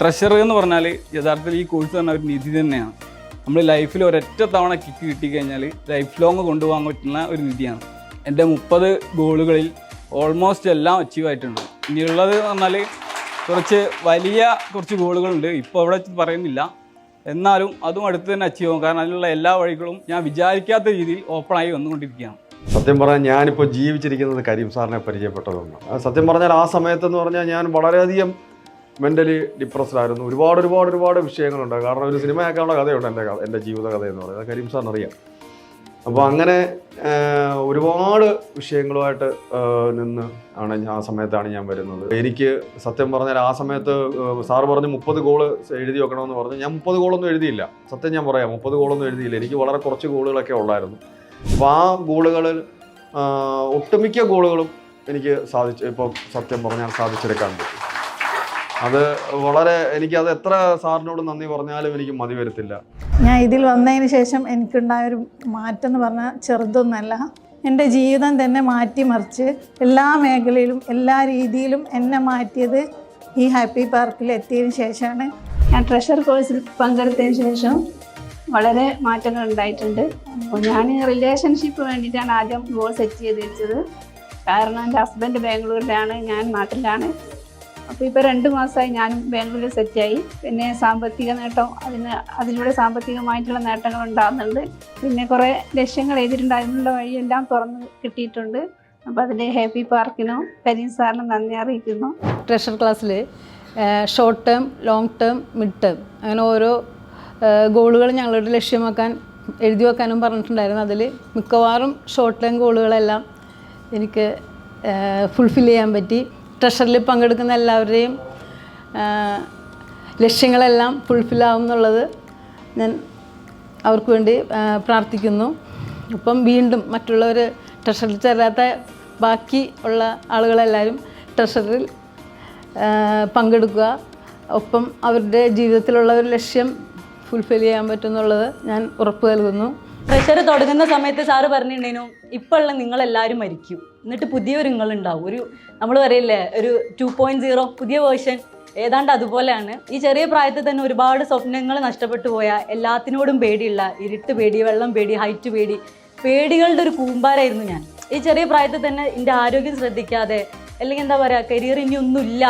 Treasure എന്ന് പറഞ്ഞാൽ യഥാർത്ഥത്തിൽ ഈ കോഴ്സ് പറഞ്ഞ ഒരു നിധി തന്നെയാണ്. നമ്മൾ ലൈഫിൽ ഒരൊറ്റ തവണ കിക്ക് കിട്ടിക്കഴിഞ്ഞാൽ ലൈഫ് ലോങ് കൊണ്ടുപോകാൻ പറ്റുന്ന ഒരു നിധിയാണ്. എന്റെ മുപ്പത് ഗോളുകളിൽ ഓൾമോസ്റ്റ് എല്ലാം അച്ചീവ് ആയിട്ടുണ്ട്. ഇനിയുള്ളത് എന്ന് പറഞ്ഞാൽ കുറച്ച് വലിയ കുറച്ച് ഗോളുകളുണ്ട് ഇപ്പോൾ അവിടെ പറയുന്നില്ല. എന്നാലും അതും അടുത്ത് തന്നെ അച്ചീവ് ആകും കാരണം അതിലുള്ള എല്ലാ വഴികളും ഞാൻ വിചാരിക്കാത്ത രീതിയിൽ ഓപ്പണായി വന്നുകൊണ്ടിരിക്കുകയാണ്. സത്യം പറഞ്ഞാൽ ഞാനിപ്പോൾ ജീവിച്ചിരിക്കുന്നത് കരീം സാറിനെ പരിചയപ്പെട്ടതുകൊണ്ട് സത്യം പറഞ്ഞാൽ ആ സമയത്തെന്ന് പറഞ്ഞാൽ ഞാൻ വളരെയധികം മെന്റലി ഡിപ്രസ്ഡ് ആയിരുന്നു. ഒരുപാട് ഒരുപാട് ഒരുപാട് വിഷയങ്ങളുണ്ട്. കാരണം ഒരു സിനിമയാക്കാനുള്ള കഥയുണ്ട് എന്റെ കഥ എന്റെ ജീവിത കഥ എന്ന് പറയുന്നത് കരീം സാറിന് അറിയാം അപ്പോൾ അങ്ങനെ ഒരുപാട് വിഷയങ്ങളുമായിട്ട് നിന്ന് ആണ് ആ സമയത്താണ് ഞാൻ വരുന്നത്. എനിക്ക് സത്യം പറഞ്ഞാൽ ആ സമയത്ത് സാറ് പറഞ്ഞ് മുപ്പത് ഗോൾ എഴുതി വെക്കണമെന്ന് പറഞ്ഞു ഞാൻ മുപ്പത് ഗോളൊന്നും എഴുതിയില്ല. സത്യം ഞാൻ പറയാം മുപ്പത് ഗോളൊന്നും എഴുതിയില്ല. എനിക്ക് വളരെ കുറച്ച് ഗോളുകളൊക്കെ ഉള്ളായിരുന്നു. അപ്പോൾ ആ ഗോളുകളിൽ ഒട്ടുമിക്ക ഗോളുകളും എനിക്ക് സാധിച്ചു ഇപ്പോൾ സത്യം പറഞ്ഞാൽ സാധിച്ചെടുക്കാൻ പറ്റും. അത് വളരെ എനിക്ക് അത് എത്ര സാറിനോട് നന്ദി പറഞ്ഞാലും എനിക്ക് മതി വരത്തില്ല. ഞാൻ ഇതിൽ വന്നതിന് ശേഷം എനിക്കുണ്ടായൊരു മാറ്റം എന്ന് പറഞ്ഞാൽ ചെറുതൊന്നല്ല. എന്റെ ജീവിതം തന്നെ മാറ്റിമറിച്ച് എല്ലാ മേഖലയിലും എല്ലാ രീതിയിലും എന്നെ മാറ്റിയത് ഈ ഹാപ്പി പാർക്കിൽ എത്തിയതിന് ശേഷമാണ്. ഞാൻ ട്രഷർ കോഴ്സിൽ പങ്കെടുത്തതിന് ശേഷം വളരെ മാറ്റങ്ങൾ ഉണ്ടായിട്ടുണ്ട്. അപ്പോൾ ഞാൻ റിലേഷൻഷിപ്പ് വേണ്ടിയിട്ടാണ് ആദ്യം ഗോൾ സെറ്റ് ചെയ്ത് വെച്ചത്. കാരണം എന്റെ ഹസ്ബൻഡ് ബാംഗ്ലൂരിലാണ് ഞാൻ നാട്ടിലാണ്. അപ്പോൾ ഇപ്പോൾ രണ്ട് മാസമായി ഞാനും ബാംഗ്ലൂരിൽ സെറ്റായി പിന്നെ സാമ്പത്തിക നേട്ടം അതിന് അതിലൂടെ സാമ്പത്തികമായിട്ടുള്ള നേട്ടങ്ങൾ ഉണ്ടാകുന്നുണ്ട് പിന്നെ കുറേ ലക്ഷ്യങ്ങൾ എഴുതിയിട്ടുണ്ട് അതിനുള്ള വഴിയെല്ലാം തുറന്ന് കിട്ടിയിട്ടുണ്ട്. അപ്പോൾ അതിന്റെ ഹാപ്പി പാർക്കിനും കരീം സാറിനും നന്ദി അറിയിക്കുന്നു. ട്രഷർ ക്ലാസ്സിൽ short term long term mid term അങ്ങനെ ഓരോ ഗോളുകൾ ഞങ്ങളുടെ ലക്ഷ്യമാക്കാൻ എഴുതി വെക്കാനും പറഞ്ഞിട്ടുണ്ടായിരുന്നു. അതിൽ മിക്കവാറും ഷോർട്ട് ടേം ഗോളുകളെല്ലാം എനിക്ക് ഫുൾഫിൽ ചെയ്യാൻ പറ്റി. ട്രഷറിൽ പങ്കെടുക്കുന്ന എല്ലാവരുടെയും ലക്ഷ്യങ്ങളെല്ലാം ഫുൾഫിൽ ആവും എന്നുള്ളത് ഞാൻ അവർക്ക് വേണ്ടി പ്രാർത്ഥിക്കുന്നു. അപ്പം വീണ്ടും മറ്റുള്ളവർ ട്രഷറിൽ ചേരാത്ത ബാക്കി ഉള്ള ആളുകളെല്ലാവരും ട്രഷറിൽ പങ്കെടുക്കുക. ഒപ്പം അവരുടെ ജീവിതത്തിലുള്ള ഒരു ലക്ഷ്യം ഫുൾഫിൽ ചെയ്യാൻ പറ്റുമെന്നുള്ളത് ഞാൻ ഉറപ്പ് നൽകുന്നു. പ്രഷർ തുടങ്ങുന്ന സമയത്ത് സാറ് പറഞ്ഞിട്ടുണ്ടേനു ഇപ്പോഴുള്ള നിങ്ങളെല്ലാവരും മരിക്കും. എന്നിട്ട് പുതിയൊരു നിങ്ങളുണ്ടാവും. ഒരു നമ്മൾ പറയില്ലേ ഒരു ടു പോയിന്റ് സീറോ പുതിയ വേർഷൻ ഏതാണ്ട് അതുപോലെയാണ്. ഈ ചെറിയ പ്രായത്തിൽ തന്നെ ഒരുപാട് സ്വപ്നങ്ങൾ നഷ്ടപ്പെട്ടു പോയ എല്ലാത്തിനോടും പേടിയുള്ള ഇരുട്ട് പേടി വെള്ളം പേടി ഹൈറ്റ് പേടി പേടികളുടെ ഒരു കൂമ്പാരായിരുന്നു ഞാൻ. ഈ ചെറിയ പ്രായത്തിൽ തന്നെ എന്റെ ആരോഗ്യം ശ്രദ്ധിക്കാതെ അല്ലെങ്കിൽ എന്താ പറയുക കരിയർ ഇനി ഒന്നുമില്ല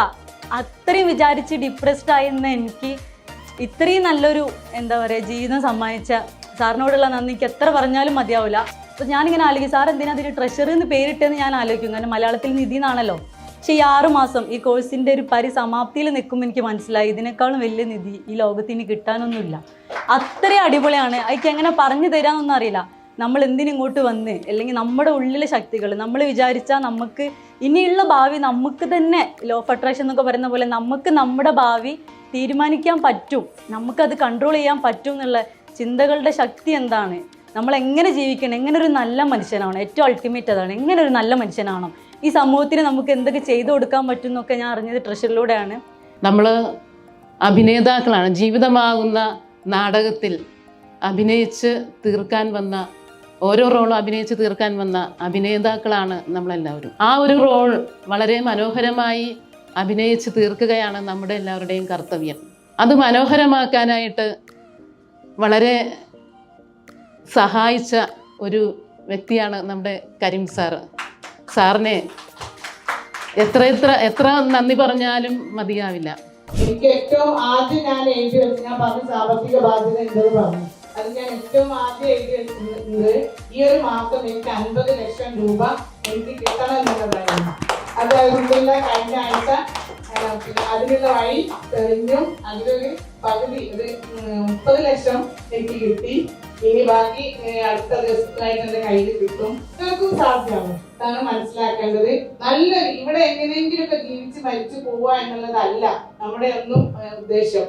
അത്രയും വിചാരിച്ച് ഡിപ്രസ്ഡ് ആയിരുന്ന എനിക്ക് ഇത്രയും നല്ലൊരു എന്താ പറയുക ജീവിതം സമ്മാനിച്ച സാറിനോടുള്ള നന്ദി എനിക്ക് എത്ര പറഞ്ഞാലും മതിയാവില്ല. അപ്പോൾ ഞാനിങ്ങനെ ആലോചിക്കും സാർ എന്തിനാ അതിന് ട്രഷറി എന്ന് പേരിട്ടെന്ന് ഞാൻ ആലോചിക്കും. കാരണം മലയാളത്തിൽ നിധി എന്നാണല്ലോ പക്ഷേ ഈ ആറുമാസം ഈ കോഴ്സിന്റെ ഒരു പരിസമാപ്തിയിൽ നിൽക്കുമ്പോൾ എനിക്ക് മനസ്സിലായി. ഇതിനേക്കാളും വലിയ നിധി ഈ ലോകത്ത് ഇനി കിട്ടാനൊന്നുമില്ല. അത്രയും അടിപൊളിയാണ്. അതിക്ക് എങ്ങനെ പറഞ്ഞു തരാമെന്നൊന്നും അറിയില്ല. നമ്മൾ എന്തിനിങ്ങോട്ട് വന്ന് അല്ലെങ്കിൽ നമ്മുടെ ഉള്ളിലെ ശക്തികൾ നമ്മൾ വിചാരിച്ചാൽ നമുക്ക് ഇനിയുള്ള ഭാവി നമുക്ക് തന്നെ ലോ ഓഫ് അട്രാക്ഷൻ എന്നൊക്കെ പറയുന്ന പോലെ നമുക്ക് നമ്മുടെ ഭാവി തീരുമാനിക്കാൻ പറ്റും. നമുക്കത് കൺട്രോൾ ചെയ്യാൻ പറ്റും എന്നുള്ള ചിന്തകളുടെ ശക്തി എന്താണ്? നമ്മൾ എങ്ങനെ ജീവിക്കണം? എങ്ങനെ ഒരു നല്ല മനുഷ്യനാണ് ഏറ്റവും അൾട്ടിമേറ്റ് അതാണ്. എങ്ങനെ ഒരു നല്ല മനുഷ്യനാണ് ഈ സമൂഹത്തിന് നമുക്ക് എന്തൊക്കെ ചെയ്തു കൊടുക്കാൻ പറ്റും എന്നൊക്കെ ഞാൻ അറിഞ്ഞത് ട്രഷറിലൂടെയാണ് നമ്മൾ അഭിനേതാക്കളാണ്. ജീവിതമാകുന്ന നാടകത്തിൽ അഭിനയിച്ച് തീർക്കാൻ വന്ന ഓരോ റോളും അഭിനയിച്ച് തീർക്കാൻ വന്ന അഭിനേതാക്കളാണ് നമ്മളെല്ലാവരും. ആ ഒരു റോൾ വളരെ മനോഹരമായി അഭിനയിച്ച് തീർക്കുകയാണ് നമ്മുടെ എല്ലാവരുടെയും കർത്തവ്യം. അത് മനോഹരമാക്കാനായിട്ട് വളരെ സഹായിച്ച ഒരു വ്യക്തിയാണ് നമ്മുടെ കരീം സാറ്. സാറിനെ എത്ര എത്ര എത്ര നന്ദി പറഞ്ഞാലും മതിയാവില്ല. എനിക്ക് ഏറ്റവും ആദ്യം ഞാൻ എഴുതി വെച്ച് ഞാൻ പറഞ്ഞ സാമ്പത്തിക ബാധ്യത എന്തെന്ന് പറഞ്ഞു? അത് ഞാൻ ഏറ്റവും ആദ്യം എഴുതി വെച്ചിരുന്നത് ഈ ഒരു മാസം എനിക്ക് അൻപത് ലക്ഷം രൂപ എനിക്ക് കിട്ടണം എന്നുള്ളതായിരുന്നു. അതായത് കഴിഞ്ഞ ആഴ്ച അതിനുള്ള വഴി തെളിഞ്ഞും. അതിലൊരു പകുതി ഒരു മുപ്പത് ലക്ഷം എനിക്ക് കിട്ടി. ഇനി ബാക്കി അടുത്ത ദിവസത്തിനായിട്ട് എന്റെ കയ്യിൽ കിട്ടും. ഇതൊക്കെ സാധ്യമാണ്. അതാണ് മനസ്സിലാക്കേണ്ടത് നല്ല ഇവിടെ എങ്ങനെയെങ്കിലുമൊക്കെ ജീവിച്ച് മരിച്ചു പോവുക എന്നുള്ളതല്ല നമ്മുടെ ഒന്നും ഉദ്ദേശം.